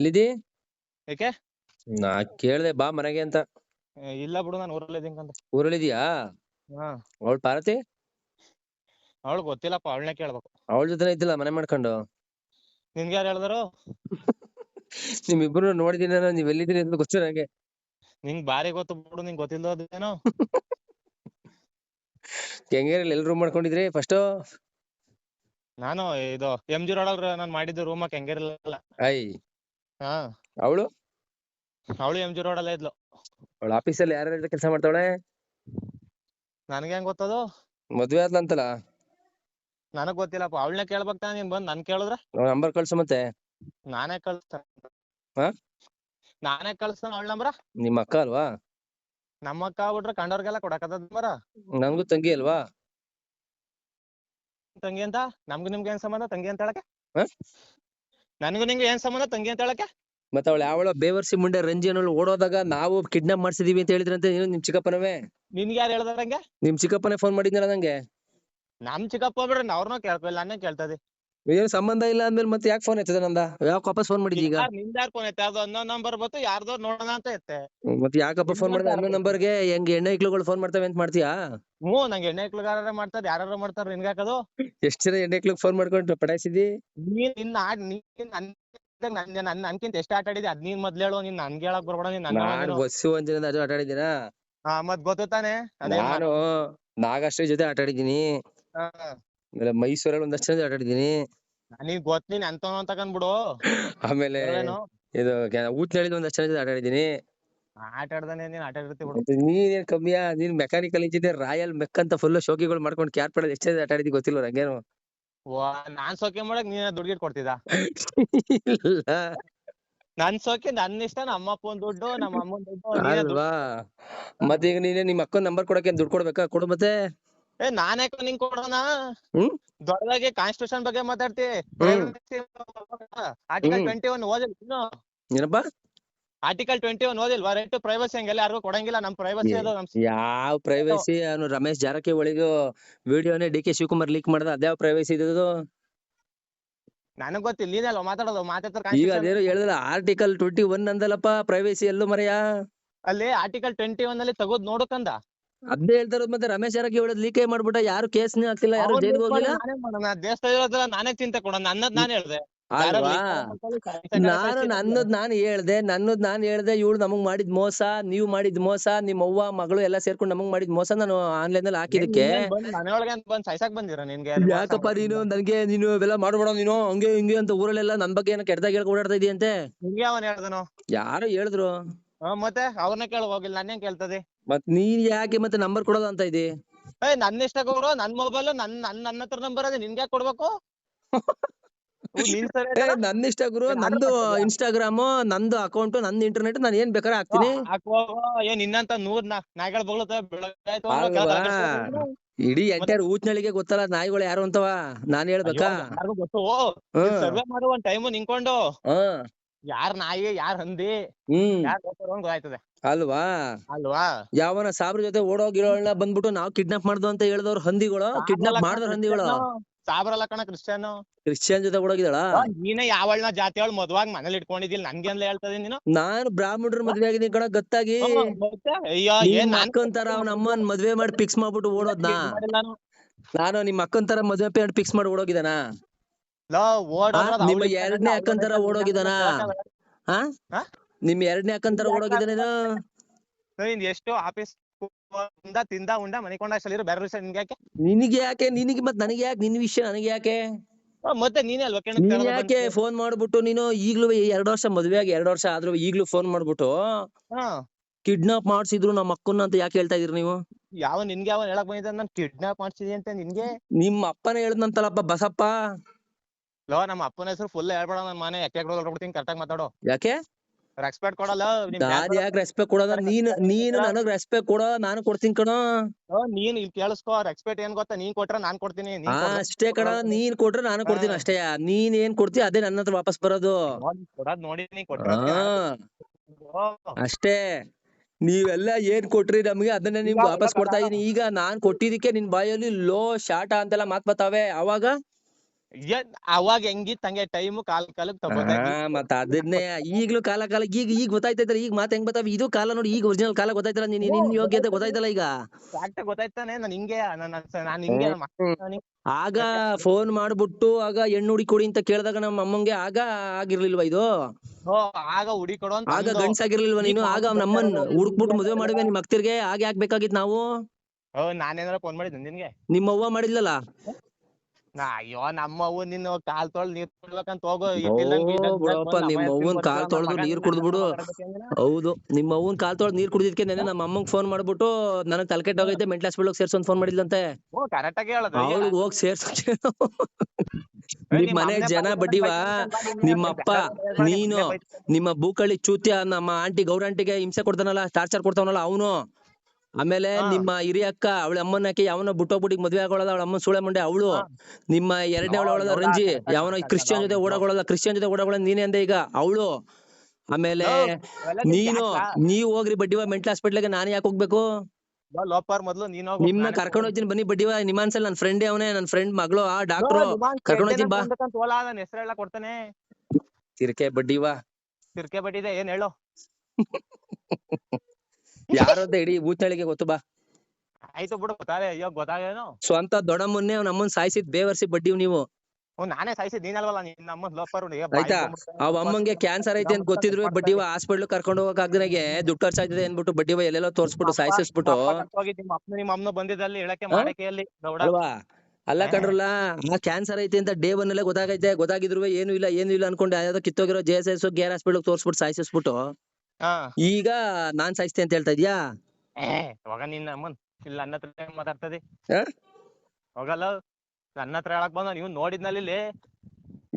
ಎಲ್ಲಿದಿ? ಏಕೆ? ನಾ ಕೇಳ್ದೆ ಬಾ ಮನೆಗೆ ಅಂತ. ಏ, ಇಲ್ಲ ಬಿಡು ನಾನು ಊರಲ್ಲಿ ಅಂತ ಊರಲ್ಲಿದ್ಯಾ? ಹಾ. ಅವಳು ಪಾರ್ವತಿ? ಅವಳು ಗೊತ್ತಿಲ್ಲಪ್ಪ ಅವಳನ್ನೇ ಕೇಳ್ಬೇಕು. ಅವಳ ಜೊತೆ ಇದ್ದಿಲ್ಲ ಮನೆ ಮಾಡ್ಕೊಂಡು? ನಿನ್ಗೆ ಯಾರು ಹೇಳಿದ್ರು? ನಿಮ್ಮಿಬ್ರು ನೋಡಿದೀನಿ ನಾನು ನೀವ್ ಎಲ್ಲಿದ್ದೀರಿ ಅಂತ ಗೊತ್ತು ನಂಗೆ. ನಿಂಗ್ ಬಾರಿ ಗೊತ್ತು ಬಿಡು ನಿಂಗ್ ಗೊತ್ತಿಲ್ಲದೇನೋ ಕೆಂಗೇರಿಯಲ್ಲಿ ಎಲ್ ರೂಮ್ ಮಾಡ್ಕೊಂಡಿದ್ರಿ ಫಸ್ಟ್ ನಾನು ಇದು ಎಂ ಜಿ ರೋಡ್ ನಾನು ಮಾಡಿದ್ದು ರೂಮ್ ಕೆಂಗೇರಿಲ್ಲ ಐ. ಹಾ. ಅವಳು? ಅವಳು ಎಂ ಜಿ ರೋಡ್ ಅಲ್ಲೇ ಇದ್ಲು. ಅವಳ ಆಫೀಸಲ್ಲಿ ಯಾರ್ಯಾರ ಕೆಲಸ ಮಾಡ್ತಾವಳೆ? ನನ್ಗೆ ಹೆಂಗ್ ಗೊತ್ತದು? ಮದ್ವೆ ಆದ್ಲ ಅಂತಲ್ಲ ನನಗ್ ಗೊತ್ತಿಲ್ಲಪ್ಪ ಅವಳನ್ನ ಕೇಳ್ಬೇಕ ನೀನ್ ಬಂದ್ ನನ್ ಕೇಳಿದ್ರೆ? ನಂಬರ್ ಕಳ್ಸು ಮತ್ತೆ. ನಾನೇ ಕಳ್ಸ ಹಾ? ನಾನೇ ಕಳ್ಸ ಅವಳ ನಂಬರ ನಿಮ್ಮ ಅಕ್ಕ ಅಲ್ವಾ? ನಮ್ಮ ಅಕ್ಕ ಆಗ್ಬಿಟ್ರೆ ಕಂಡವ್ರಿಗೆಲ್ಲ ಕೊಡಕದ ನಂಬರ ನನ್ಗೂ ತಂಗಿ ಅಲ್ವಾ? ತಂಗಿ ಅಂತ? ನಮ್ಗೂ ನಿಮ್ಗೆ ಏನ್ ಸಂಬಂಧ ತಂಗಿ ಅಂತ ಹೇಳಕ್ಕೆ? ಹಾ? ನನ್ಗೂ ನಿಂಗೆ ಏನ್ ಸಂಬಂಧ ತಂಗಿ ಅಂತ ಹೇಳಕ್ಕೆ? ಮತ್ತೆ ಅವಳು ಯಾವಳ ಬೇವರ್ಸಿ ಮುಂಡೆ ರಂಜಿ ಅನ್ನೋಳು ಓಡೋದಾಗ ನಾವು ಕಿಡ್ನಾಪ್ ಮಾಡ್ಸಿದೀವಿ ಅಂತ ಹೇಳಿದ್ರಂತೆ ನೀನು ನಿಮ್ ಚಿಕ್ಕಪ್ಪನವೇ? ನಿನ್ಗೆ ಯಾರು ಹೇಳ್ದಂಗೆ ನಿಮ್ ಚಿಕ್ಕಪ್ಪನೇ ಫೋನ್ ಮಾಡಿದ್ನಲ್ಲ ನಂಗೆ? ನಮ್ ಚಿಕ್ಕಪ್ಪ ಬಿಡ್ರಿ ಅವ್ರನ್ನ ಕೇಳ್ಕೊಲ್ಲ ನಾನೇ ಕೇಳ್ತದೆ ಏನು ಸಂಬಂಧ ಇಲ್ಲ ಅಂದ್ಮೇಲೆ ಮತ್ತೆ ಯಾಕೆ ಫೋನ್ ಎತ್ತದ ನಂದ? ಯಾಕೆ ವಾಪಸ್ ಫೋನ್ ಮಾಡಿದ್ ಈಗ? ಯಾರ್ ಫೋನ್ ಐತೆ ಅದು ಅನ್ನೋ ನಂಬರ್ ಬಂತು ಯಾರ್ದೋ ನೋಡೋಣ ಅಂತ ಇತ್ತೆ ಮತ್ತೆ ಯಾಕಪ್ಪ ಫೋನ್ ಮಾಡಿದ? ಅನ್ನೋ ನಂಬರ್ಗೆ ಹೆಂಗ್ ಎಣ್ಣೆ ಇಕ್ಳುಗಳು ಫೋನ್ ಮಾಡ್ತವೆ ಅಂತ ಮಾಡ್ತೀಯಾ? ಹ್ಞೂ ನಂಗೆ ಎಣ್ಣೆ ಇಕ್ಳುಗಾರ ಮಾಡ್ತಾರ ಯಾರು ಮಾಡ್ತಾರ ನಿನ್ಗೆ ಹಾಕೋದು ಎಷ್ಟ್ ಜನ ಎಣ್ಣೆ ಇಕ್ಳಿಗೆ ಫೋನ್ ಮಾಡ್ಕೊಂಡು ಪಟಾಯಿಸಿದಿ ನೀನ್ ನಿನ್ನ ಆಡ್ ನೀನ್ ನನ್ ನನ್ ನನ್ ನನ್ಕಿಂತ ಎಷ್ಟ್ ಆಟ ಆಡಿದ್ದೆ ಅದ್ ನೀನ್ ಮೊದ್ಲು ಹೇಳು ನೀನ್ ನನ್ಗೆ ಹೇಳಕ್ ಬರ್ಬೇಡ ನೀನ್ ನಾನು ಬಸ್ಸು ಒಂದ್ ಅದು ಆಟ ಆಡಿದ್ದೀನ ಹಾ ಮತ್ ಗೊತ್ತು ತಾನೆ? ಅದೇ ನಾನು ನಾಗಶ್ರೀ ಜೊತೆ ಆಟ ಆಡಿದ್ದೀನಿ. ಆಮೇಲೆ ಮೈಸೂರಲ್ಲಿ ಒಂದಷ್ಟು ಜನ ಆಟ ಆಡಿದ್ದೀನಿ. ನೀನ್ ಗೊತ್ತ ನೀನ್ ಅಂತವನು ಅಂತ ಕಂಡ್ಬಿಡು ಆಮೇಲೆ ಏನು ಇದು ಊತ್ನಳ್ಳಿದ ಒಂದಷ್ಟು ಜನ ಜೊತೆ ಆಟ ಆಡ್ದಾನೆ ನೀನ್ ಆಟ ಆಡಿರ್ತಿ ಬಿಡು. ಮತ್ತೆ ನೀನೇನ್ ಕಮ್ಮಿಯಾ ನೀನ್ ಮೆಕ್ಯಾನಿಕಲ್ ಇಂಜಿನಿಯರ್ ರಾಯಲ್ ಮೆಕ್ ಅಂತ ಫುಲ್ ಶೋಕಿಗಳು ಮಾಡ್ಕೊಂಡು ಕ್ಯಾರ್ ಪಡೆದ್ ಎಷ್ಟು ಆಟ ಆಡಿದಿ ಗೊತ್ತಿಲ್ಲ ನಂಗೇನು? ವಾ ನಾನ್ ಸೋಕೆ ಮಾಡಕ್ ನೀನ್ ದುಡ್ಡು ಕೊಡ್ತಿದ್ದ ಇಲ್ಲ. ನನ್ ಸೋಕೆ ನನ್ ಇಷ್ಟ ನಮ್ಮ ಅಪ್ಪನ್ ದುಡ್ಡು ನಮ್ಮ ಅಮ್ಮನ್ ದುಡ್ಡು ನೀನೇ ದುಡ್ಡು- ಅಲ್ವಾ? ಮತ್ತೆ ಈಗ ನೀನೇ ನಿಮ್ಮ ಅಕ್ಕನ ನಂಬರ್ ಕೊಡಕ್ಕೆ ದುಡ್ಡು ಕೊಡ್ಬೇಕಾ? ಕೊಡು ಮತ್ತೆ. ಏ ನಾನೇ ನಿಂಗ್ ಕೊಡೋಣ? ಹ್ಮ್? ದೊಡ್ಡದಾಗಿ ಕಾನ್ಸ್ಟಿಟ್ಯೂಷನ್ ಬಗ್ಗೆ ಮಾತಾಡ್ತಿ. Article hmm. ಟ್ವೆಂಟಿ ಒನ್ ಓದಿಲ್ ಇನ್ನು ಏನಪ್ಪಾ? ಆರ್ಟಿಕಲ್ ಟ್ವೆಂಟಿ ಒನ್ ಓದಿಲ್ವಾ? ರೈಟ್ ಟು ಪ್ರೈವಸಿ ಹಂಗೆಲ್ಲ ಯಾರಿಗೂ ಕೊಡಂಗಿಲ್ಲ. ನಮ್ ಪ್ರೈವಸಿ ಅದು ನಮ್ ಯಾವ ಪ್ರೈವಸಿ ಅವನು ರಮೇಶ್ ಜಾರಕಿಹೊಳಿದು ವಿಡಿಯೋನೇ ಡಿ ಕೆ ಶಿವಕುಮಾರ್ ಲೀಕ್ ಮಾಡ್ದ. ಅದ್ಯಾವ ಪ್ರೈವೇಸಿ ಇದು ನನಗ್ ಗೊತ್ತಿಲ್ಲ. ನೀನಲ್ಲ ಮಾತಾಡೋದು? ಮಾತಾಡ್ತಾರೆ ಈಗ constitution ಅದೇನೋ ಹೇಳಿದ್ರ ಆರ್ಟಿಕಲ್ ಟ್ವೆಂಟಿ ಒನ್ ಅಂದಲ್ಲಪ್ಪ ಪ್ರೈವಸಿ ಎಲ್ಲೂ ಮರೆಯಾ? ಅಲ್ಲಿ ಆರ್ಟಿಕಲ್ ಟ್ವೆಂಟಿ ಒನ್ ಅಲ್ಲಿ ತಗೋದ್ ನೋಡಕಂದ ಅದೇ ಹೇಳ್ತಾ ಇರೋದು ಮತ್ತೆ ರಮೇಶ್ ಜಾರಕಿಹೊಳಿ ಲೀಕೇ ಮಾಡ್ಬಿಟ್ಟ ಯಾರು ಕೇಸ್ ಕೇಸ್ನೇ ಆಗ್ತಿಲ್ಲ ಯಾರು ಜೈಲ್ ಜೈಲ್ಗೆ ಹೋಗಿಲ್ಲ ನಾನೇ ನಾನೇ ಚಿಂತೆ ಕೊಡೋಣ ನನ್ನದ್ ನಾನು ಹೇಳ್ದೆ. ಅಲ್ವಾ? ನಾನು ನನ್ನದ್ ನಾನ್ ಹೇಳ್ದೆ ನನ್ನದ್ ನಾನು ಹೇಳ್ದೆ ಇವಳು ನಮಗ್ ಮಾಡಿದ್ ಮೋಸ ನೀವ್ ಮಾಡಿದ್ ಮೋಸ ನಿಮ್ ಅವ್ವ ಮಗಳು ಎಲ್ಲ ಸೇರ್ಕೊಂಡು ನಮಗ್ ಮಾಡಿದ್ ಮೋಸ ನಾನು ಆನ್ಲೈನ್ ಅಲ್ಲಿ ಹಾಕಿದಕ್ಕೆ. ಯಾಕಪ್ಪ ನೀನು? ನನ್ಗೆ ನೀನು ಇವೆಲ್ಲ ಮಾಡ್ಬೇಡ ನೀನು. ಹಂಗೆ ಹಿಂಗೆ ಅಂತ ಊರಲ್ಲೆಲ್ಲ ನನ್ ಬಗ್ಗೆ ಏನೋ ಕೆಟ್ಟದಾಗ ಹೇಳ್ಕೊ ಓಡಾಡ್ತಾ ಇದೀಯಂತೆ. ಯಾರು ಅವನ್ ಹೇಳ್ದನು? ಯಾರೋ ಹೇಳಿದ್ರು. ಮತ್ತೆ ಅವ್ರನ್ನ ಕೇಳ ಹೋಗಿಲ್ಲ. ನಾನೇನ್ ಕೇಳ್ತದೆ? ಮತ್ ನೀನ್ ಯಾಕೆ ಮತ್ತೆ ನಂಬರ್ ಕೊಡೋದು ಅಂತ ಇದಿ ಏ ನನ್ನ ಇಷ್ಟ ಗುರು ನನ್ ಮೊಬೈಲ್ ನನ್ ನನ್ ನನ್ನ ಹತ್ರ ನಂಬರ್ ಅದೇ ನಿನ್ಗೆ ಯಾಕೆ ಕೊಡ್ಬೇಕು? ಹ್ಮ್, ನಿನ್ ಸರಿ ಏ ನನ್ನ ಇಷ್ಟ ಗುರು ನಂದು ಇನ್ಸ್ಟಾಗ್ರಾಮ್ ನಂದು ಅಕೌಂಟ್ ನಂದು ಇಂಟರ್ನೆಟ್ ನಾನು ಏನ್ ಬೇಕಾರ ಹಾಕ್ತೀನಿ. ಏ ನಿನ್ನಂತ ನೂರ್ ನಾ ನಾಯಿಗಳು ಬಗ್ಳುತ್ತವೆ ಬೆಳಗಾಯ್ತು ಅಂದ್ರೆ ಅಲ್ವಾ? ಕೆಳಗ್ ಇಡೀ ಎಂಟರ್ ಊತ್ನಳಿಗೆ ಗೊತ್ತಲ್ಲ ನಾಯಿಗಳು ಯಾರು ಅಂತವ? ನಾನ್ ಹೇಳ್ಬೇಕಾ? ಅಯ್ಯೋ, ಗೊತ್ತು. ಹ್ಮ್. ಸರ್ವೆ ಮಾಡೋ ಒಂದ್ ಟೈಮ್ ನಿಂಕೊಂಡು ಹ್ಮ್. ಯಾರ್ ನಾಯಿ ಯಾರ್ ಹಂದಿ ಹ್ಮ್. ಯಾರ್ ಗೊತ್ತಾರೋ ಅಂತ ಗೊತ್ತಾಯ್ತದೆ. ಅಲ್ವಾ? ಅಲ್ವಾ? ಯಾವನ ಸಾಬ್ರ ಜೊತೆ ಓಡೋಗಿರೋಳ್ನ ಬಂದ್ಬಿಟ್ಟು ನಾವ್ ಕಿಡ್ನಾಪ್ ಮಾಡ್ದು ಅಂತ ಹೇಳಿದವ್ರು ಹಂದಿಗಳು? ಕಿಡ್ನಾಪ್ ಮಾಡಿದವ್ರು ಹಂದಿಗಳು? ಸಾಬ್ರಲ್ಲ ಕಣ ಕ್ರಿಶ್ಚಿಯನ್. ಕ್ರಿಶ್ಚಿಯನ್ ಜೊತೆ ಓಡೋಗಿದಾಳ ನೀನೇ ಯಾವಳ್ನ ಜಾತಿಯವಳು ಮದ್ವಾಗ್ ಮನೇಲಿ ಇಟ್ಕೊಂಡಿದ್ದಿಲ್ಲ ನನ್ಗೆಲ್ಲ ಹೇಳ್ತದೆ ನೀನು? ನಾನು ಬ್ರಾಹ್ಮಣರ ಮದ್ವೆ ಆಗಿದ್ದೀನಿ ಕಣ ಗೊತ್ತಾಗಿ? ಅಯ್ಯೋ ಏನ್ ಅಕ್ಕಂತಾರ ಅವ್ನ ಅಮ್ಮನ್ ಮದ್ವೆ ಮಾಡಿ ಫಿಕ್ಸ್ ಮಾಡ್ಬಿಟ್ಟು ಓಡೋದ್ನಾ? ನಾನು. ನಿಮ್ ಅಕ್ಕನ್ ತರ ಮದ್ವೆ ಪೇಡ್ ಫಿಕ್ಸ್ ಮಾಡಿ ಓಡೋಗಿದಾನ ನಿಮ್ಮ ಎರಡನೇ ಅಕ್ಕನ್ ತರ ಓಡೋಗಿದಾನ? ಹಾ ಹಾ? ನಿಮ್ ಎರಡನೇ ಅಕ್ಕನ್ ತರ ಓಡೋಗಿದಾನ ನೀನ್ ಎಷ್ಟು ಆಫೀಸ್ ತಿಂದ ಉಂಡ ಮನಿಕೊಂಡ ಅಷ್ಟಲ್ಲಿರು ಬೇರೆ ವಿಷಯ ನಿನ್ಗೆ ಯಾಕೆ ನಿನಗೆ ಯಾಕೆ? ನಿನಗೆ ಮತ್ ನನಗೆ ಯಾಕೆ? ನಿನ್ ವಿಷಯ ನನಗೆ ಯಾಕೆ? ಮತ್ತೆ ನೀನೇ ಅಲ್ವಾ ನೀನ್ ಯಾಕೆ ಫೋನ್ ಮಾಡ್ಬಿಟ್ಟು ನೀನು ಈಗ್ಲೂ ಎರಡ್ ವರ್ಷ ಮದ್ವೆ ಆಗಿ ಎರಡ್ ವರ್ಷ ಆದ್ರೂ ಈಗ್ಲೂ ಫೋನ್ ಮಾಡ್ಬಿಟ್ಟು ಕಿಡ್ನಾಪ್ ಮಾಡ್ಸಿದ್ರು ನಮ್ಮ ಅಕ್ಕನ್ನ ಅಂತ ಯಾಕೆ ಹೇಳ್ತಾ ಇದ್ರಿ ನೀವು? ಯಾವ ನಿನ್ಗೆ ಯಾವ ಹೇಳಕ್ ಬಂದಿದ್ದ ನಾನು ಕಿಡ್ನಾಪ್ ಮಾಡ್ಸಿದೀನಿ ಅಂತ ನಿನ್ಗೆ? ನಿಮ್ಮ ಅಪ್ಪನೇ ಹೇಳ್ದಂತಲ್ಲಪ್ಪ ಬಸಪ್ಪ. ಲೋ ನಮ್ಮ ಅಪ್ಪನ ಹೆಸರು ಫುಲ್ ಹೇಳ್ಬೇಡ ನನ್ ಮನೆ. ಯಾಕೆ ಕೊಡ್ತೀನಿ ಕರೆಕ್ಟ್ ಆಗಿ ಮಾತಾಡೋ. ಯಾಕೆ? ರೆಸ್ಪೆಕ್ಟ್ ಕೊಡಲ್ಲ ನಿಮ್ ನಾನ್ ಯಾಕೆ ರೆಸ್ಪೆಕ್ಟ್ ಕೊಡೋದ? ನೀನು ನೀನು ನನಗ್ ರೆಸ್ಪೆಕ್ಟ್ ಕೊಡೋ ನಾನು ಕೊಡ್ತೀನಿ ಕಣೋ. ನೀನು ನೀನ್ ಇಲ್ಲಿ ಕೇಳಿಸ್ಕೋ ರೆಸ್ಪೆಕ್ಟ್ ಏನ್ ಗೊತ್ತಾ? ನೀನ್ ಕೊಟ್ರೆ ನಾನ್ ಕೊಡ್ತೀನಿ ನೀನ್ ಅಷ್ಟೇ ಕಣ ನೀನ್ ಕೊಟ್ರೆ ನಾನು ಕೊಡ್ತೀನಿ ಅಷ್ಟೇ. ನೀನ್ ಏನ್ ಕೊಡ್ತೀಯ ಅದೇ ನನ್ನ ಹತ್ರ ವಾಪಸ್ ಬರೋದು. ನೋಡ್- ಕೊಡೋದ್ ನೋಡಿ ನೀ ಕೊಟ್ರೆ ಅಷ್ಟೇ. ನೀವೆಲ್ಲ ಏನ್ ಕೊಟ್ರಿ ನಮ್ಗೆ ಅದನ್ನ ನಿಮ್ಗೆ ವಾಪಸ್ ಕೊಡ್ತಾ ಇದೀನಿ. ಈಗ ನಾನ್ ಕೊಟ್ಟಿದ್ದಕ್ಕೆ ನಿನ್ ಬಾಯಲ್ಲಿ ಲೋ ಶಾಟ ಅಂತೆಲ್ಲ ಮಾತ್ ಬರ್ತಾವೆ. ಅವಾಗ ಅವಾಗ ಹೆಂಗಿತ್ತು ಹಂಗೆ ಟೈಮ್ ಕಾಲ ಕಾಲಕ್ಕೆ ತಗೋತಾ ಹಾ ಮತ್ತ ಅದನ್ನೇ ಈಗ್ಲೂ ಕಾಲ ಕಾಲಕ್ಕೆ ಈಗ ಈಗ ಗೊತ್ತಾಯ್ತೈತಲ್ಲ ಈಗ ಮಾತ್ ಹೆಂಗ್ ಬರ್ತಾವ ಇದು ಕಾಲ ನೋಡಿ ಈಗ ಒರಿಜಿನಲ್ ಕಾಲ ಗೊತ್ತಾಯ್ತಲ್ಲ ನೀನ್ ನಿನ್ ಯೋಗ್ಯತೆ ಗೊತ್ತಾಯ್ತಲ್ಲ ಈಗ. ಗೊತ್ತಾಯ್ತಾನೆ ನಾನು ಹಿಂಗೆ ನಾನು ನಾನ್ ಹಿಂಗೆ. ಆಗ ಫೋನ್ ಮಾಡ್ಬಿಟ್ಟು ಆಗ ಹೆಣ್ಣು ಹುಡಿ ಕೊಡಿ ಅಂತ ಕೇಳಿದಾಗ ನಮ್ಮ ಅಮ್ಮಂಗೆ ಆಗ ಆಗಿರ್ಲಿಲ್ವಾ ಇದು? ಓ ಆಗ ಹುಡಿ ಕೊಡು ಅಂತ ಆಗ ಅಂದು. ಗಂಡ್ಸಾಗಿರ್ಲಿಲ್ವಾ ನೀನು? ಆಗ ನಮ್ಮನ್ ಹುಡುಕ್ಬಿಟ್ಟು ಮದುವೆ ಮಾಡಿದ್ವಿ ನಿಮ್ ಅಕ್ತಿರ್ಗೆ ಆಗ ಯಾಕ್ ಬೇಕಾಗಿತ್ ನಾವು ಓ ನಾನೇನಾರ ಫೋನ್ ಮಾಡಿದ್ದೆ ನಿನ್ಗೆ? ನಿಮ್ಮ ಅವ್ವ ಮಾಡಿದ್ಲಲ್ಲ? ನಾ ಅಯ್ಯೋ ನಮ್ಮವ್ವ ನಿನ್ನ ಕಾಲ್ ತೊಳ್ದ್ ನೀರ್ ಕುಡ್ಬೇಕಂತ ಹೋಗೋ. ಬಿಡಪ್ಪ, ಬಂದ್ ನಿಮ್ಮ ಅವ್ವನ್ ಕಾಲ್ ತೊಳ್ದು ನೀರ್ ಕುಡ್ದು ಬಿಡು ಹೌದು ನಿಮ್ಮ ಅವ್ವನ್ ಕಾಲ್ ತೊಳ್ದ್ ನೀರ್ ಕುಡಿದಿದ್ಕೆ ನೆನೆ ನಮ್ಮ ಅಮ್ಮಂಗ್ ಫೋನ್ ಮಾಡ್ಬಿಟ್ಟು ನನಗ್ ತಲೆ ಕೆಟ್ಟೋಗೈತೆ ಮೆಂಟಲ್ ಹಾಸ್ಪಿಟಲ್ ಸೇರ್ಸೋನ್ ಫೋನ್ ಮಾಡಿದ್ಲಂತೆ. ಓ ಕರೆಕ್ಟ್ ಆಗಿ ಹೇಳೋದು ಈಗ. ಅವಳಿಗೆ ಹೋಗ್ ಸೇರ್ಸ ನಿಮ್ ಮನೆ ಜನ ಬಡಿವಾ ಬಡ್ಡಿವಾ? ಬೈತಾನೆ, ಬೈತಾನೆ, ನಿಮ್ಮ ಬೈತಾನೆ, ಅಪ್ಪ ಬೈತಾನೆ, ಬೈತಾನೆ, ನೀನು. ನಿಮ್ಮ ಬೂಕಳ್ಳಿ ಚೂತ್ಯ ನಮ್ಮ ಆಂಟಿ ಗೌರ ಆಂಟಿಗೆ ಹಿಂಸೆ ಕೊಡ್ತಾನಲ್ಲ ಟಾರ್ಚರ್ ಕೊಡ್ತಾವನಲ್ಲ ಅವನು. ಆಮೇಲೆ ಹಾ. ನಿಮ್ಮ ಹಿರಿಯ ಅಕ್ಕ ಅವಳ ಅಮ್ಮನ ಹಾಕಿ ಯಾವನ ಬಿಟ್ಟೋಗ್ಬಿಟ್ಟು ಮದ್ವೆ ಆಗೋಳದ ಅವಳ ಅಮ್ಮನ್ ಸುಳೆ ಮುಂಡೆ ಅವಳು ಹಾ. ನಿಮ್ಮ ಎರಡನೇ ಅವಳ ಅವಳದ ನೋಡ, ರಂಜಿ ಯಾವನ ಕ್ರಿಶ್ಚಿಯನ್ ಜೊತೆ. ಓಡಾಗೋಳದ ಕ್ರಿಶ್ಚಿಯನ್ ಜೊತೆ ಓಡಾಗೋಳ ನೀನೇ ಅಂದೆ ಈಗ ಅವಳು ಆಮೇಲೆ ನೀನು? ನೀವ್ ಹೋಗ್ರಿ ಬಡ್ಡಿವ ಮೆಂಟಲ್ ಹಾಸ್ಪಿಟ್ಲಿಗೆ ನಾನು ಯಾಕೆ ಹೋಗ್ಬೇಕು ಬಾ ಲೋಪರ್ ಮೊದ್ಲು ನೀನ್ ಹೋಗು, ನಿಮ್ನ ನಾನೇ ಕರ್ಕೊಂಡು ಹೋಗ್ತೀನಿ ಬನ್ನಿ ಬಡ್ಡಿವ ನಿಮಾನ್ಸಲ್ ನನ್ ಫ್ರೆಂಡ್ ಅವನೇ ನನ್ ಫ್ರೆಂಡ್ ಮಗಳು ಆ ಡಾಕ್ಟರ್ ಡಾಕ್ಟ್ರು ಕರ್ಕೊಂಡು ಹೋಗ್ತೀನಿ ಬಾ ಹೆಸ್ರೆಲ್ಲ ಕೊಡ್ತಾನೆ ತಿರ್ಕೆ ಬಡ್ಡಿವ ತಿರ್ಕೆ ಬಟ್ಟಿದೆ ಏನ್ ಹೇಳು ಯಾರು ಅಂತ ಇಡೀ ಊತಳಿಗೆ ಗೊತ್ತು ಬಾ. ಆಯ್ತು ಬಿಡು ಗೊತ್ತಾಗ ಅಯ್ಯೋ ಗೊತ್ತಾಗೇನು ಸ್ವಂತ ದೊಡಮ್ಮನ್ನೇ ನಮ್ಮನ್ ಅಮ್ಮನ್ ಸಾಯಿಸಿದ್ ಬೇವರ್ಸಿ ಬಡ್ಡಿವ್ ನೀವು. ನಾನೇ ಸಾಯಿಸಿದ್ ನೀನಲ್ವಲ್ಲ ನಿನ್ನ ಲೋಫರ್ ಆಯ್ತಾ? ಅವ್ ಅಮ್ಮಂಗೆ ಕ್ಯಾನ್ಸರ್ ಐತೆ ಅಂತ ಗೊತ್ತಿದ್ರು ಬಡ್ಡಿವ ಹಾಸ್ಪಿಟ್ಲ್ ಕರ್ಕೊಂಡು ಹೋಗಕ್ ಆಗ್ದಾಗೆ ದುಡ್ಡು ಖರ್ಚಾಯ್ತದೆ ಅನ್ಬಿಟ್ಟು ಬಡ್ಡಿವ ಎಲ್ಲೆಲ್ಲೋ ತೋರ್ಸ್ಬಿಟ್ಟು ಸಾಯಿಸಿಸ್ಬಿಟ್ಟು. ನಿಮ್ಮ ನಿಮ್ಮ ಅಮ್ಮನ ಬಂದಿದ್ದಲ್ಲಿ ಹೇಳಕ್ಕೆ ಹಾ? ಮಾಡಕ್ಕೆ ಅಲ್ಲಿ ಗೌಡ. ಅಲ್ವಾ? ಅಲ್ಲ ಕಣ್ರಲ್ಲ ಕಂಡ್ರಲ್ಲ ಆ ಕ್ಯಾನ್ಸರ್ ಐತೆ ಅಂತ ಡೇ ಒನ್ ಅಲ್ಲೇ ಗೊತ್ತಾಗೈತೆ ಗೊತ್ತಾಗಿದ್ರು ಏನು ಇಲ್ಲ ಏನು ಇಲ್ಲ ಅನ್ಕೊಂಡು ಯಾವ್ದೋ ಕಿತ್ತೋಗಿರೋ ಜೆ ಎಸ್ ಎಸ್ ಗೇರ್ ಹಾಸ್ಪಿಟಲ್ ತೋರ್ಸ್ಬಿಟ್ಟು ಸಾಯಿಸಿಸ್ಬಿಟ್ಟು. ಹಾ. ಈಗ ನಾನ್ ಸಾಯಿಸ್ತೆ ಅಂತ ಹೇಳ್ತಾ ಇದೀಯಾ? ಹೋಗ ನಿನ್ನ ಅಮ್ಮನ್ ಇಲ್ಲ ನನ್ನ ಹತ್ರ ಹೆಂಗ್ ಮಾತಾಡ್ತದೆ? ಹಾ? ಹೋಗಲ್ಲ. ನನ್ನ ಹತ್ರ ಹೇಳಕ್ ಬಂದ ನೀವು ನೋಡಿದ್ನಲ್ಲಿ ಇಲ್ಲಿ.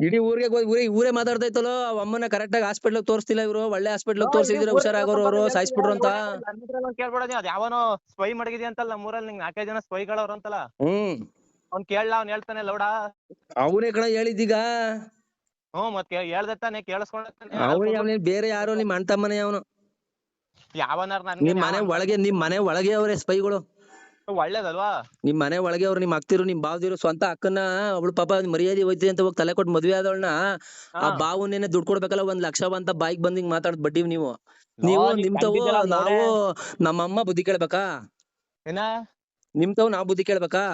ಇಡೀ ಊರಿಗೆ ಹೋಗಿ ಊರೇ ಊರೇ ಮಾತಾಡ್ತಾ ಇತ್ತಲ್ಲೋ ಅವ್ ಅಮ್ಮನ ಕರೆಕ್ಟ್ ಆಗಿ ಹಾಸ್ಪಿಟ್ಲ್ ತೋರಿಸ್ತಿಲ್ಲ ಇವರು ಒಳ್ಳೆ ಹಾಸ್ಪಿಟ್ಲ್ ತೋರಿಸಿದ್ರೆ ಹುಷಾರಾಗೋರು ಅವರು ಸಾಯಿಸ್ಬಿಟ್ರು ಅಂತ. ನನ್ನ ಹತ್ರ ಒಂದ್ ಕೇಳ್ಬೇಡ ನೀ ಅದ್ ಯಾವನೋ ಸ್ಪೈ ಮಡಗಿದಿ ಅಂತಲ್ಲ ನಮ್ಮೂರಲ್ಲಿ ನಿಂಗ್ ನಾಲ್ಕೈದು ಜನ ಸ್ಪೈಗಳವ್ರು ಅಂತಲ್ಲ. ಹ್ಮ್. ಅವ್ನ್ ಕೇಳಲ್ಲ ಅವ್ನ್ ಹೇಳ್ತಾನೆ ಲೌಡ. ಅವನೇ ಕಣ ಹೇಳಿದ್ದೀಗ ಹ್ಞೂ ಮತ್ ಕೇ- ಹೇಳ್ದೆ ತಾನೆ ಕೇಳಿಸ್ಕೊಂಡ ಬೇರೆ ಯಾರು ನಿಮ್ ಅಣ್ಣ ತಮ್ಮನೇ ಅವನು. ಯಾವನಾರ ನನ್ಗೆ ನಿಮ್ ಮನೆ ಒಳಗೆ ನಿಮ್ ಮನೆ ಒಳಗೆ ಅವ್ರೆ ಸ್ಪೈಗಳು. ಒಳ್ಳೇದಲ್ವಾ? ನಿಮ್ ಮನೆ ಒಳಗೆ ಅವ್ರು ನಿಮ್ ಅಕ್ತಿರು ನಿಮ್ ಬಾವ್ದಿರು ಸ್ವಂತ ಅಕ್ಕನ ಅವಳು ಪಾಪ ಮರ್ಯಾದೆ ಹೋಯ್ತಿ ಅಂತ ಹೋಗಿ ತಲೆ ಕೊಟ್ಟು ಮದ್ವೆ ಆದವಳನ್ನ ಆ. ಬಾವುನೇನೆ ದುಡ್ಡು ಕೊಡ್ಬೇಕಲ್ಲ ಒಂದ್ ಲಕ್ಷ ಅಂತ ಬಾಯಿಗೆ ಬಂದ್ ಹಿಂಗ್ ಮಾತಾಡ್ ಬಡ್ಡಿವ್ ನೀವು. ನೀವು ನಿಮ್ ನಿಮ್ತವು. ನಾವು ನಮ್ಮಮ್ಮ ಬುದ್ಧಿ ಕೇಳ್ಬೇಕಾ? ಏನ? ನಿಮ್ತವ್ ನಾವ್ ಬುದ್ಧಿ ಕೇಳ್ಬೇಕಾ?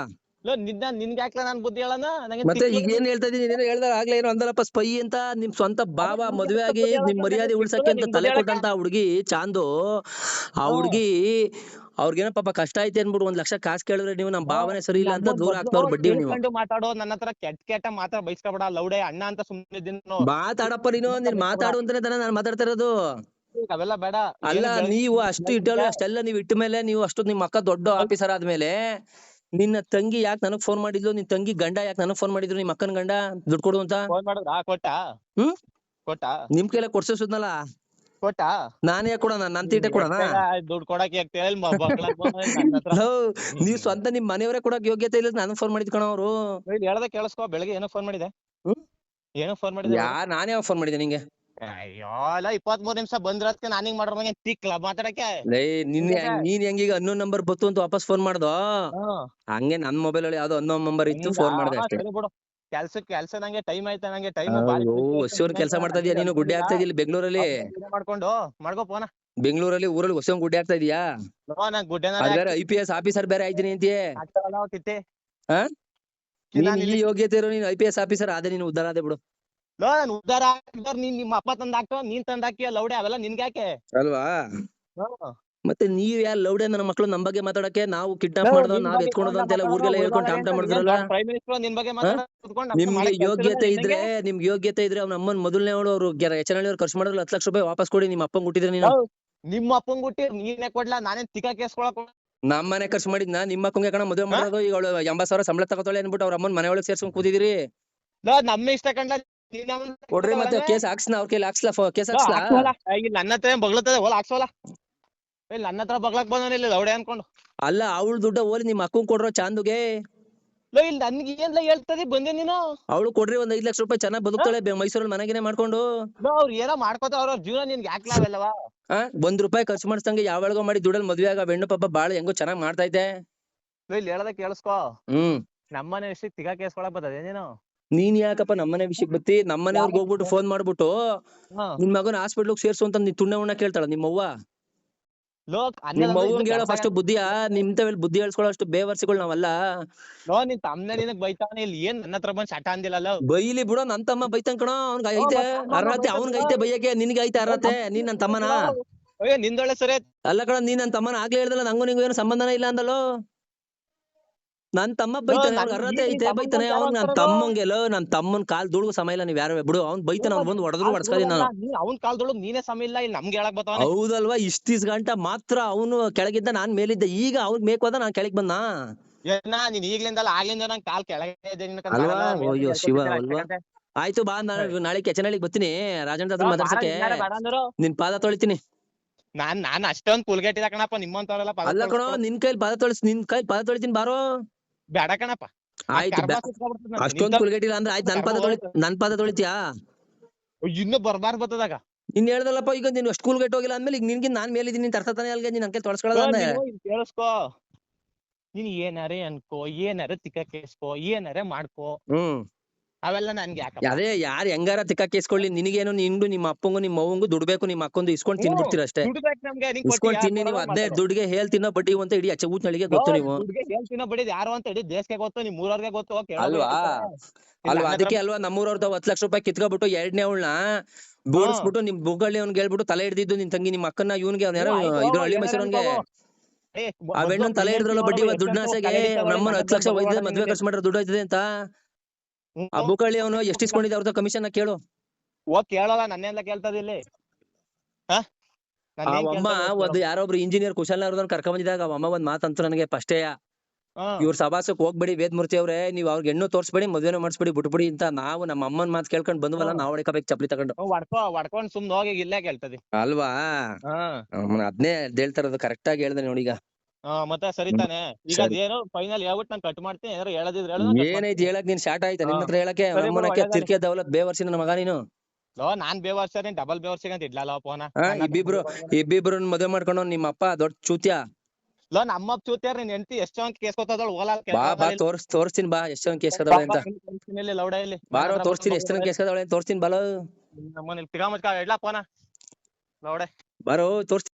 ಲೋ ನಿನ್ನ ನಿನ್ಗೆ ನಾನ್ ಬುದ್ಧಿ ಹೇಳನ ನಂಗೆ ಮತ್ತೆ ಈಗ ಏನ್ ಹೇಳ್ತಾ ಇದೀನಿ ನೀನು ಹೇಳ್ದಾಗ ಆಗ್ಲೇ ಏನೋ ಅಂದಲ್ಲಪ್ಪ ಸ್ಪೈ ಅಂತ ನಿಮ್ ಸ್ವಂತ ಬಾವ ನಿಮ್ಗೆ ಮದ್ವೆ ಆಗಿ ನಿಮ್ ಮರ್ಯಾದೆ ಉಳ್ಸಕ್ಕೆ ಅಂತ ತಲೆ ಕೊಟ್ಟಂತ ಆ ಹುಡ್ಗಿ ಚಾಂದು ಆ. ಹುಡ್ಗಿ ಅವ್ರಿಗೇನೋ ಪಾಪ ಕಷ್ಟ ಐತೆ ಅನ್ಬಿಟ್ಟು ಒಂದ್ ಲಕ್ಷ ಕಾಸ್ ಕೇಳಿದ್ರೆ ನೀವು ನಮ್ ಭಾವನೆ ಸರಿ ಇಲ್ಲ ಅಂತ ದೂರ ಆಗ್ತಾವ್ರ ಹಾಕ್ತವ್ರ ಬಡ್ಡಿ ನೀವು. ಮಾತಾಡೋ ನನ್ನ ಹತ್ರ ಕೆಟ್ಟ ಕೆಟ್ಟ ಮಾತ್ರ ಬೈಸ್ಕೊಬೇಡ ಲೌಡೆ ಅಣ್ಣ ಅಂತ ಸುಮ್ಮನೆ ಮಾತಾಡಪ್ಪ ನೀನು ನೀನ್ ಮಾತಾಡು ಅಂತಾನೆ ತಾನೇ ನಾನ್ ಮಾತಾಡ್ತಾ ಇರೋದು. ಅವೆಲ್ಲ ಬೇಡ. ಅಲ್ಲ ನೀವು ಅಷ್ಟು ಇಟ್ಟಲ್ಲ ಅಷ್ಟೆಲ್ಲ ನೀವ್ ಇಟ್ಟ ಮೇಲೆ ನೀವು ಅಷ್ಟು ನಿಮ್ಮ ಅಕ್ಕ ದೊಡ್ಡ ಆಫೀಸರ್ ಆದ್ಮೇಲೆ ನಿನ್ನ ತಂಗಿ ಯಾಕೆ ನನಗ್ ಫೋನ್ ಮಾಡಿದ್ಲು? ನಿನ್ ತಂಗಿ ಗಂಡ ಯಾಕೆ ನನಗ್ ಫೋನ್ ಮಾಡಿದ್ರು? ನಿಮ್ ಅಕ್ಕನ ಗಂಡ ದುಡ್ಡು ಕೊಡು ಅಂತ? ಫೋನ್ ಮಾಡಿದ್ರ? ಕೊಟ್ಟ? ಹ್ಮ್? ಕೊಟ್ಟ? ನಿಮ್ ಕೈಲ ಕೊಡ್ಸಿದ್ನಲ್ಲ ಕೊಟ್ಟ? ನಾನೇ ಕೊಡೋಣ? ನನ್ ತೀಟೆ ಕೊಡೋಣ? ದುಡ್ಡು ಕೊಡಕ್ ನೀವ್ ಸ್ವಂತ ನಿಮ್ ಮನೆಯವರೇ ಕೊಡಕ್ ಯೋಗ್ಯತೆ ಇಲ್ಲ ನನಗ್ ಫೋನ್ ಮಾಡಿದ್ ಕಣ ಅವರು. ಹೇಳ್ದೆ ಕೇಳಿಸ್ಕೊ. ಬೆಳಗ್ಗೆ ಏನೋ ಫೋನ್ ಮಾಡಿದೆ? ಏನೋ ಫೋನ್ ಮಾಡಿದೆ. ಯಾ ನಾನೇ ಫೋನ್ ಮಾಡಿದೆ ನಿಂಗೆ? ಅಯ್ಯೋ ಅಲ್ಲ ಇಪ್ಪತ್ತ್ ಮೂರ್ ನಿಮಿಷ ಬಂದ್ರದ್ಕೆ ನಾನ್ ನಾನಿಂಗ್ ಮಾಡ್ರ ನಂಗೆ ತಿಕ್ಲ ಮಾತಾಡಕ್ಕೆ? ಲೇ ನಿನ್ ನೀನ್ ಹೆಂಗೀಗ ಅನ್ನೋ ನಂಬರ್ ಬತ್ತು ಅಂತ ವಾಪಸ್ ಫೋನ್ ಮಾಡ್ದೋ. ಹಂಗೆ ನನ್ ಮೊಬೈಲ್ ಅಲ್ಲಿ ಯಾವ್ದೋ ಅನ್ನೋ ನಂಬರ್ ಇತ್ತು ಫೋನ್ ಮಾಡ್ದೆ ಅಷ್ಟೇ. ಕೆಲ್ಸಕ್ಕೆ ಕೆಲ್ಸ ನಂಗೆ ಟೈಮ್ ಆಯ್ತಾ ನಂಗೆ ಟೈಮ್ ಹೊಸೂರ್ ಕೆಲಸ ಮಾಡ್ತಾ ಇದೀಯ ನೀನು? ಗುಡ್ಡೆ ಆಗ್ತಾ ಇದೀಯ ಬೆಂಗಳೂರಲ್ಲಿ? ಮಾಡ್ಕೊಂಡು ಮಾಡ್ಕೋ ಫೋನ ಬೆಂಗಳೂರಲ್ಲಿ ಊರಲ್ಲಿ ಹೊಸ ಗುಡ್ಡೆ ಆಗ್ತಾ ಇದೀಯಾ? ಅದ್ ಬೇರೆ ಐ ಪಿ ಎಸ್ ಆಫೀಸರ್ ಬೇರೆ ಆಯ್ತೀನಿ ಅಂತೀಯ? ಈ ಯೋಗ್ಯತೆ ಇರೋ ನೀನ್ ಐ ಪಿ ಎಸ್ ಆಫೀಸರ್ ಆದ್ರೆ ನೀನು ಉದ್ದಾರ ಅದೇ ಬಿಡು. ಲೋ ನಾನ್ ಉದ್ದಾರ ನೀನ್ ನಿಮ್ಮ ಅಪ್ಪ ತಂದಾಕ ನೀನ್ ತಂದ್ ಹಾಕಿಯ ಲೌಡೆ ಅವೆಲ್ಲ ನಿನ್ಗ್ಯಾಕೆ ಅಲ್ವಾ? ಮತ್ತೆ ನೀವ್ ಯಾರ ಲೌಡೆ ನನ್ನ ಮಕ್ಳು ನಮ್ ಬಗ್ಗೆ ಮಾತಾಡಕ್ಕೆ? ನಾವು ಕಿಡ್ನಾಪ್ ಮಾಡೋದು ನಾವ್ ಎತ್ಕೊಂಡೋದು ಅಂತೆಲ್ಲ ಊರ್ಗೆಲ್ಲ ಹೇಳ್ಕೊಂಡು ಟಾಮ್ ಟಾಮ್ ಮಾಡಿದ್ರಲ್ಲ ಪ್ರೈಮ್ ಮಿನಿಸ್ಟರ್ ನಿನ್ ಬಗ್ಗೆ ಮಾತಾಡ ಕೂತ್ಕೊಂಡ್ ಅಪ್ಪ ನಿಮ್ಗೆ ಮಾಡಕ್ ಕೆಲ್ಸ ಯೋಗ್ಯತೆ ಇಲ್ಲ ಇದ್ರೆ ನಿಮ್ಗೆ ಯೋಗ್ಯತೆ ಇದ್ರೆ ಅವ್ನ ಅಮ್ಮನ್ ಮೊದಲನೇ ಅವಳು ಅವ್ರು ಎಚ್ ಎನ್ ಅವ್ರು ಖರ್ಚು ಮಾಡಿದ್ರು ಹತ್ತು ಲಕ್ಷ ರೂಪಾಯಿ ವಾಪಸ್ ಕೊಡಿ ನಿಮ್ಮ ಅಪ್ಪಂಗ್ ಹುಟ್ಟಿದ್ರೆ ನೀನು. ಹೌದ್. ನಿಮ್ಮ ಅಪ್ಪಂಗ್ ಹುಟ್ಟಿ ನೀನೇ ಕೊಡ್ಲಾ? ನಾನೇನ್ ತಿಕ್ಕ ಕೇಸ್ಕೊಳಕ್ ನಮ್ಮ ಮನೆ ಖರ್ಚು ಮಾಡಿದ್ನ? ನಿಮ್ಮ ಅಕ್ಕಂಗೆ ಕಣ ಮದುವೆ ಮಾಡೋದು? ಈಗ ಅವಳು ಎಂಬತ್ ಸಾವಿರ ಸಂಬಳ ತಗೋತಾಳೆ ಅನ್ಬಿಟ್ಟು ಅವ್ರ ಅಮ್ಮನ್ ಮನೆ ಒಳಗೆ ಸೇರ್ಸ್ಕೊಂಡ್ ಕೂತಿದಿರಿ? ಲೋ ನಮ್ಮ ಇಷ್ಟ ಯಾವನ್ ಕೊಡ್ರಿ ಮತ್ತೆ? ಕೇಸ್ ಹಾಕ್ಸ್ನ ಅವ್ರ ಕೇಳಿ ಹಾಕ್ಸ್ಲಾ ಕೇಸ್ ಹಾಕ್ಸ್ಲ? ಹಾಕ್ಸ್ಲಾ ಇಲ್ಲಿ ನನ್ನ ಹತ್ರ ಏನ್ ಬಗ್ಲತ್ತದೆ? ಹೋಲ ಹಾಕ್ಸೋಲ್ಲ ಇಲ್ಲಿ ನನ್ನ ಹತ್ರ ಬಗ್ಲಕ್ ಬಂದವನ ಇಲ್ಲ ಲೌಡೆ ಅನ್ಕೊಂಡು. ಅಲ್ಲ ಅವಳ ದುಡ್ಡ ಓಲಿ ನಿಮ್ಮ ಅಕ್ಕ ಕೊಡ್ರೋ ಚಾಂದುಗೆ. ಲೋ ಇಲ್ಲಿ ನನ್ಗೆ ಏನ್ಲ ಹೇಳ್ತದಿ? ಬಂದೆ ನೀನು. ಅವಳು ಕೊಡ್ರಿ ಒಂದ್ ಐದ್ ಲಕ್ಷ ರೂಪಾಯಿ ಚೆನ್ನಾಗ್ ಬದುಕ್ತಾಳೆ ಬೆ- ಮೈಸೂರಲ್ಲಿ ಮನೆಗೇನೆ ಮಾಡ್ಕೊಂಡು. ಅವ್ರು ಏನೋ ಮಾಡ್ಕೋತ ಅವ್ರ ಜೀವನ ನಿನ್ಗೆ ಯಾಕ್ಲ ಹಾ ಆ ಒಂದ್ ರೂಪಾಯಿ ಖರ್ಚು ಮಾಡಿಸ್ದಂಗೆ ಯಾವಾಗ ಮಾಡಿ ದುಡ್ಡಲ್ಲಿ ಮದ್ವೆ ಆಗ ಹೆಣ್ಣು ಪಾಪ ಬಾಳ ಹೆಂಗೋ ಚೆನ್ನಾಗ್ ಮಾಡ್ತಾ ಇದ್ದೆ ಲೋ, ಇಲ್ಲಿ ಹೇಳದ ಕೇಳಿಸ್ಕೋ. ಹ್ಮ್. ನಮ್ಮನೆ ಎಷ್ಟು ತಿಗ ಕೇಸ್ಕೊಳಕ್ ಬರ್ತದೆ ನೀನು? ನೀನ್ ಯಾಕಪ್ಪ ನಮ್ಮನೆ ವಿಷಯಕ್ಕೆ ಬತ್ತಿ ನಮ್ಮನೆಯವ್ರಿಗೆ ಹೋಗ್ಬಿಟ್ಟು ಫೋನ್ ಮಾಡ್ಬಿಟ್ಟು ನಿನ್ ಮಗನ ಹಾಸ್ಪಿಟ್ಲ್ ಸೇರ್ಸು ಅಂತ ನೀನ್ ತುಣ್ಣ ಉಣ್ಣ ಕೇಳ್ತಾಳ ನಿಮ್ಮವ್ವ ನಿಮ್ ಅವ್ವನ್ ಹೇಳೋ ಫಸ್ಟ್ ಬುದ್ಧಿಯ ನಿಮ್ತವೆಲ್ ಬುದ್ಧಿ ಹೇಳ್ಸ್ಕೊಳ್ಳೋ ಅಷ್ಟು ಬೇವರ್ಸಿಗಳು ನಾವಲ್ಲ? ಲೋ ನಿನ್ ತಮ್ಮನೆ ನಿನಗ್ ಬೈತಾನೆ ಇಲ್ಲಿ ಏನ್ ನನ್ನ ಹತ್ರ ಬಂದ್ ಶಟ ಅಂದಿಲ್ಲಲ್ಲ ಬೈಲಿ ಬಿಡೋ ನನ್ ತಮ್ಮ ಬೈತನ್ ಕಣೋ ಅವ್ನ್ಗ್ ಐತೆ ಅರ್ಹತೆ ಅವ್ನ್ಗ್ ಐತೆ ಬೈಯಕ್ಕೆ ನಿನ್ಗ ಐತೆ ಅರ್ಹತೆ ನೀನ್ ನನ್ ತಮ್ಮನ? ಅಯ್ಯೋ ನಿಂದೊಳ್ಳೆ ಸರಿ ಅಲ್ಲ ಕಣ ನೀನ್ ನನ್ ತಮ್ಮನ ಆಗ್ಲೇ ಹೇಳ್ದಲ್ಲ ನಂಗೂ ನಿಂಗೂ ಏನು ಸಂಬಂಧನೇ ಇಲ್ಲ ಅಂದಲ್ಲೋ? ನನ್ ತಮ್ಮ ಬೈತಾನೆ ಅವ್ನ್ಗ್ ಅರ್ಹತೆ ಐತೆ ಬೈತಾನೆ ಅವ್ನ್ ನನ್? ತಮ್ಮಂಗೆಲ್ಲ ನನ್ ತಮ್ಮನ್ ಕಾಲ್ ದುಳುವ ಸಮಯ ಇಲ್ಲ ನೀವ್ ಯಾರು ಬಿಡು ಅವ್ನ್ ಬೈತಾನೆ ಅವ್ನ್ ಬಂದು ಹೊಡೆದ್ರು ಹೊಡ್ಸ್ಕೊದಿ ನಾನು ಅವ್ನ್ ಕಾಲ್ದೊಳಗ್ ನೀನೇ ಸಮಯ ಇಲ್ಲ ಇಲ್ಲಿ ನಮ್ಗೆ ಹೇಳಕ್ ಬರ್ತಾವ ಹೌದಲ್ವಾ ಇಷ್ಟಿಸ್ ಗಂಟ ಮಾತ್ರ ಅವನು ಕೆಳಗಿದ್ದ ನಾನ್ ಮೇಲಿದ್ದೆ ಈಗ ಅವ್ನ್ ಮೇಕ್ ಹೋದ ನಾನ್ ಕೆಳಗ್ ಬಂದ ನೀನ್ ಈಗ್ಲಿಂದಲ್ಲ ಆಗ್ಲಿಂದ ನಂಗ್ ಕಾಲ್ ಕೆಳಗೆ? ಅಯ್ಯೋ ಶಿವ ಅಲ್ವಾ? ಆಯ್ತು ಬಾ ನಾನು ನಾಳೆ ಕೆಚನಹಳ್ಳಿಗ್ ಬರ್ತೀನಿ ರಾಜಣ್ಣ ಮಾತಾಡ್ಸಕ್ಕೆ. ನಿನ್ ಪಾದ ತೊಳಿತೀನಿ ನಾನ್ ನಾನ್ ಅಷ್ಟೊಂದ್ ಪುಲ್ಗೆಟ್ಟಿದ ಕಣಪ್ಪ ನಿಮ್ಮಂತವ್ರೆಲ್ಲ ಅಲ್ಲ ಕಣೋ ನಿನ್ ಕೈಲಿ ಪಾದ ತೊಳಿಸ್ ನಿನ್ ಕೈಲಿ ಪಾದ ತೊಳಿತೀನಿ ಬಾರೋ ಬೇಡ ಕಣಪ್ಪ. ಆಯ್ತು. ಅಷ್ಟೊಂದ್ ನಿಂತ- ಕುಲ್ಗೇಟಿಲ್ಲ ಅಂದ್ರೆ ಆಯ್ತು ನನ್ ಪದ ತೊಳಿ ನನ್ ಪದ ತೊಳಿತೀಯಾ? ಇನ್ನು ಬರ್ಬಾರ್ ಬತ್ತದಾಗ ನೀನ್ ಹೇಳ್ದಲ್ಲಪ್ಪ ಈಗ ನೀನು ಅಷ್ಟು ಕೂಲ್ಗೇಟ್ ಹೋಗಿಲ್ಲ ಅಂದ್ಮೇಲೆ ಈಗ ನಿನ್ಗೆ ನಾನ್ ಮೇಲಿದ್ದೀನಿ ನೀನ್ ತರ್ಸತಾನೆ ಅಲ್ಗೆ ನೀನ್ ಅಂಕೆ ತೊಳ್ಸ್ಕೊಳ್ಳೋದು ಇಲ್ಲಿ ಕೇಳಿಸ್ಕೋ. ನೀನ್ ಏನಾರೇ ಅನ್ಕೋ ಏನಾರೇ ತಿಕ್ಕ ಕೇಸ್ಕೋ ಏನಾರೇ ಮಾಡ್ಕೋ. ಹ್ಮ್. ಅವೆಲ್ಲ ನನ್ಗೆ ಯಾಕೆ ಅದೇ ಯಾರ್ ಹೆಂಗಾರ ತಿಕ್ಕ ಕೇಸ್ಕೊಳ್ಳಿ ನಿನಗೇನು ನಿನ್ಗೂ ನಿಮ್ಮ ಅಪ್ಪಂಗೂ ನಿಮ್ಮ ಅವ್ವಂಗೂ ದುಡ್ಬೇಕು ನಿಮ್ಮ ಅಕ್ಕೊಂದು ಇಸ್ಕೊಂಡ್ ತಿನ್ಬಿಡ್ತೀರ ಅಷ್ಟೇ. ನಿಂಗ್ ಇಸ್ಕೊಂಡ್ ತಿನ್ನಿ ನೀವು. ಅದೇ ದುಡ್ಗೆ ಹೇಳ್ ತಿನ್ನೋ ಬಡ್ಡಿ ಅಂತ ಇಡೀ ಅಚ್ಚ ಊತ್ನಳಿಗೆ ನಳಿಗೆ ಗೊತ್ತು ನೀವು. ದುಡ್ಡಿಗೆ ಹೇಳ್ತೀನೋ ಬಡಿದ್ ಯಾರು ಅಂತ ಇಡೀ ದೇಶಕ್ಕೆ ಗೊತ್ತು ನಿಮ್ ಊರವ್ರಿಗೆ ಗೊತ್ತು ಕೇಳೋದು ಅಲ್ವಾ? ಇಲ್ಲ, ಅಲ್ವಾ? ಅದಕ್ಕೆ ಅಲ್ವಾ ನಮ್ಮೂರವ್ರದ್ದು ಹತ್ತು ಲಕ್ಷ ರೂಪಾಯಿ ಕಿತ್ಕೊಬಿಟ್ಟು ಎರಡನೇ ಅವಳನ್ನ ಬೋಡಿಸ್ಬಿಟ್ಟು ನಿಮ್ ಬುಗ್ಗಳ್ಳಿ ಅವ್ನ್ ಹೇಳ್ಬಿಟ್ಟು ತಲೆ ಹಿಡ್ದಿದ್ದು ನಿನ್ ತಂಗಿ ನಿಮ್ಮ ಅಕ್ಕನ ಇವ್ನ್ಗೆ ಅವ್ನ ಯಾರೋ ಆಯ್ತು, ಇದ್ರ ಹಳ್ಳಿ ಏನಾರ ಮೈಸೂರನ್ಗೆ ಏ, ಬ- ಆ ಮೊದ್ಲು ಬೆಣ್ಣನ್ ತಲೆ ಹಿಡಿದ್ರಲ್ಲ ಬಡ್ಡಿ ನೋಡು, ದುಡ್ಡು ನಾಸೆಗೆ ಆಸೆಗೆ ನಮ್ಮನ್ನ ಹತ್ತು ಲಕ್ಷ ಒಯ್ದು ಮದ್ವೆ ನಿಂಗೆ. ಖರ್ಚು ಮಾಡಿದ್ರೆ ದುಡ್ಡು ಹೋಯ್ತದೆ ಅಂತ? ಆ ಬುಕ್ಕಳ್ಳಿ ಅವನು ಎಷ್ಟು ಇಸ್ಕೊಂಡಿದ್ದ ಅವ್ರದ್ದು ಕಮಿಷನ್ ಕೇಳು. ಓ ಕೇಳಲ್ಲ ನನ್ನೆಲ್ಲ ಕೇಳ್ತದ ಇಲ್ಲಿ. ಹ? ಆ ಅಮ್ಮ ಒಂದು ಯಾರೋ ಒಬ್ರು ಇಂಜಿನಿಯರ್ ಕುಶಲ್ ಅವ್ರನ್ನ ಕರ್ಕೊಂಡ್ ಬಂದಿದಾಗ ಅವ ಅಮ್ಮ ಒಂದ್ ಮಾತಂತು ನನಗೆ ಫಸ್ಟೇ. ಹಾ. ಇವ್ರ ಸಭಾಸಕ್ ಹೋಗ್ಬೇಡಿ ವೇದಮೂರ್ತಿ ಅವ್ರೆ ನೀವ್ ಅವ್ರಿಗೆ ಹೆಣ್ಣು ತೋರ್ಸ್ಬೇಡಿ ಮದ್ವೆನೂ ಮಾಡಿಸ್ಬೇಡಿ ಬಿಟ್ಬಿಡಿ ಅಂತ ನಾವು ನಮ್ಮ ಅಮ್ಮನ್ ಮಾತು ಕೇಳ್ಕೊಂಡ್ ಬಂದ್ವಲ್ಲ. ನಾವ್ ಹೊಡಿಕಬೇಕು ಚಪ್ಲಿ ತಗೊಂಡು. ಹೊಡ್ಕೊ ಹೊಡ್ಕೊಂಡ್ ಸುಮ್ನೆ ಹೋಗಿ ಇಲ್ಲೇ ಕೇಳ್ತದೆ ಅಲ್ವಾ? ಹಾ. ಅದ್ನೇ ಹೇಳ್ತಾ ಇರೋದು ಕರೆಕ್ಟ್ ಆಗಿ ಹೇಳ್ದೆ ನೋಡಿ ಈಗ. ಹಾ ಮತ್ತೆ ಸರಿ ತಾನೆ. ಈಗ ಸರಿ. ಅದೇನು ಫೈನಲ್ ಹೇಳ್ಬಿಟ್ಟು ನಾನು ಕಟ್ ಮಾಡ್ತೀನಿ ಏನಾರು ಹೇಳದಿದ್ರೆ ಹೇಳು ನಾನ್ cut ಏನೈತಿ. ಹೇಳಕ್ ನೀನ್ ಶಾರ್ಟ್ ಆಯ್ತಾ? ನಿನ್ನ ಹತ್ರ ಹೇಳಕ್ಕೆ ಸರಿ ಬಿಡು. ತಿರ್ಕೆ ದೌಲತ್ ಬೇವರ್ಸಿ ನನ್ನ ಮಗ ನೀನು? ಲೋ ನಾನ್ ಬೇವರ್ಸಿ ನೀನ್ ಡಬಲ್ ಬೇವರ್ಸಿಗೆ ಅಂತ ಇಡ್ಲಲ್ಲ ಫೋನ ಹಾ ಇಬ್ಬಿಬ್ರು ಇಬ್ಬಿಬ್ರು ಮದುವೆ ಮಾಡ್ಕೊಂಡು ನಿಮ್ಮ ಅಪ್ಪ ದೊಡ್ಡ ಚೂತ್ಯ? ಲೋ ನಮ್ಮ ಚೂತ್ಯಾರ ನೀನ್ ಹೆಂಡತಿ ಎಷ್ಟೋ ಕೇಸ್ ಕೇಸ್ಕೊತದಳು ಓಲಾ ಬಾ ಬಾ ತೋರ್ಸ್ ತೋರ್ಸ್ತೀನಿ ಬಾ ಎಷ್ಟ್ ಜನ ಕೇಸ್ ಕದವಳೆ ಅಂತ. ಲೌಡ ಇಲ್ಲಿ. ಬಾರೋ ತೋರ್ಸ್ತೀನಿ ಎಷ್ಟ್ ಜನ ಕೇಸ್ ಕದವಳೆ ಅಂತ ತೋರ್ಸ್ತೀನಿ ಬಾಲೋ ನಮ್ಮಲ್ಲಿ ಪಿರಾಮತ್ ಇಡ್ಲಾ ಫೋನ ಲೌಡೆ. ಬಾರೋ ತೋರ್ಸ್